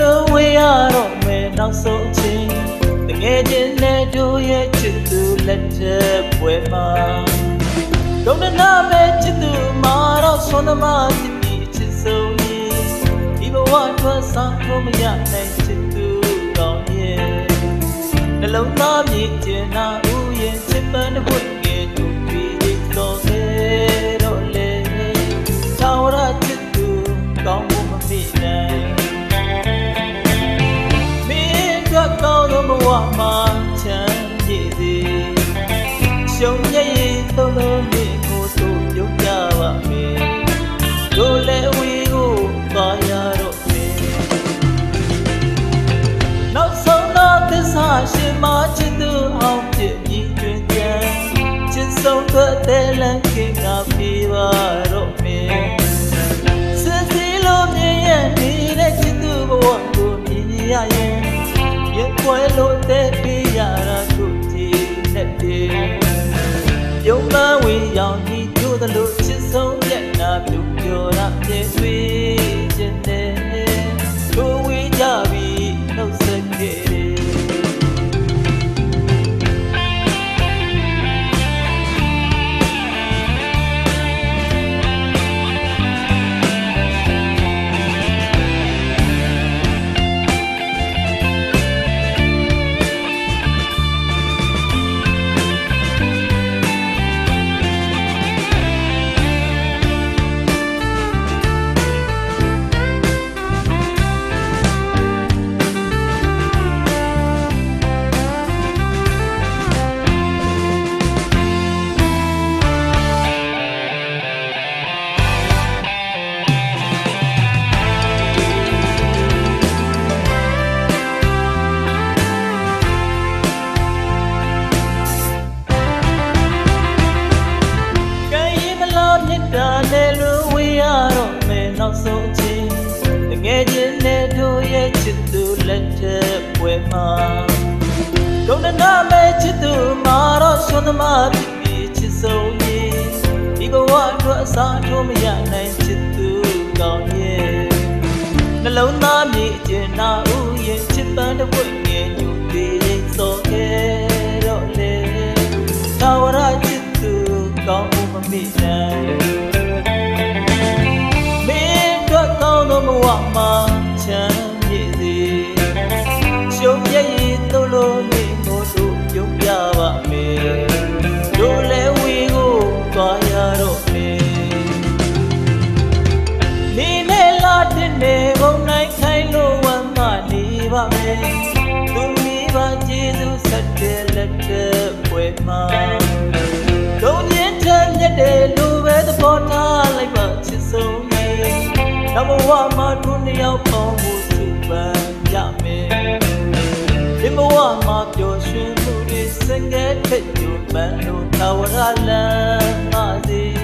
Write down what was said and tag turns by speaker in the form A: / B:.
A: လုံးဝေးရတော့မယ်နောက်ဆုံးချင်းတကယ်ချင်းနဲ့တို့ရဲ့ချစ်သူလက်ထက်ပွဲမှာဒုံနာမဲ့ချစ်သူမာတော့ဆွမ်းသမားချစ်ဒီချစ်ဆုံးကြီးဒီဘဝအတွက်စားဖို့မရနိုင်ချစ် မှာချမ်းမြေစေရှုံးရည်သုံးလုံးမင်းကိုတို့ပြုံးကြပါမယ်တို့လည်းဝေကိုပါရတော့မယ်နောက်ဆုံးတော့သစ္စာရှင်မချစ်သူအောင်ပြည့်မြည်တွင်ကြံချစ်ဆုံးတဲ့တဲ့လန်ခင်က ရောင်ကြီးတို့သလိုချစ်ဆုံးမျက်နှာပြုံးပြောတာပြည့်သွေး တော့ဆွမ်းသမားဖြစ်ပြီးချစ်ဆုံးကြီးဒီဘဝအတွက်အစားထိုးမရနိုင်ချစ်သူကောင်းရဲ့နှလုံးသားမြေအကျဉ်းနာဥရဲ့ချစ်ပန်းတစ်ပွင့်ငယ်ညူသေးရိတ်စောခဲ့တော့လေသာဝရချစ်သူကောင်းမှုမမိနိုင်မင်းတို့ကောင်းသောဘဝမှာချမ်း ပါမယ်သူမိပါကျေးဇူးဆက်တဲ့လက်တဲ့ပွဲမှာလုံးရင်ထက်မြက်တယ်လူပဲသဘောထားလိုက်ပါချစ်ဆုံးရဲ့နောက်ဘဝမှာသူနှစ်ယောက်ပေါင်းဖို့သူပန်းရမယ်ဒီဘဝမှာပျော်ရွှင်မှုတွေစင်ကဲထက်ညူပန်းလို့သာဝရလမ်းမစီ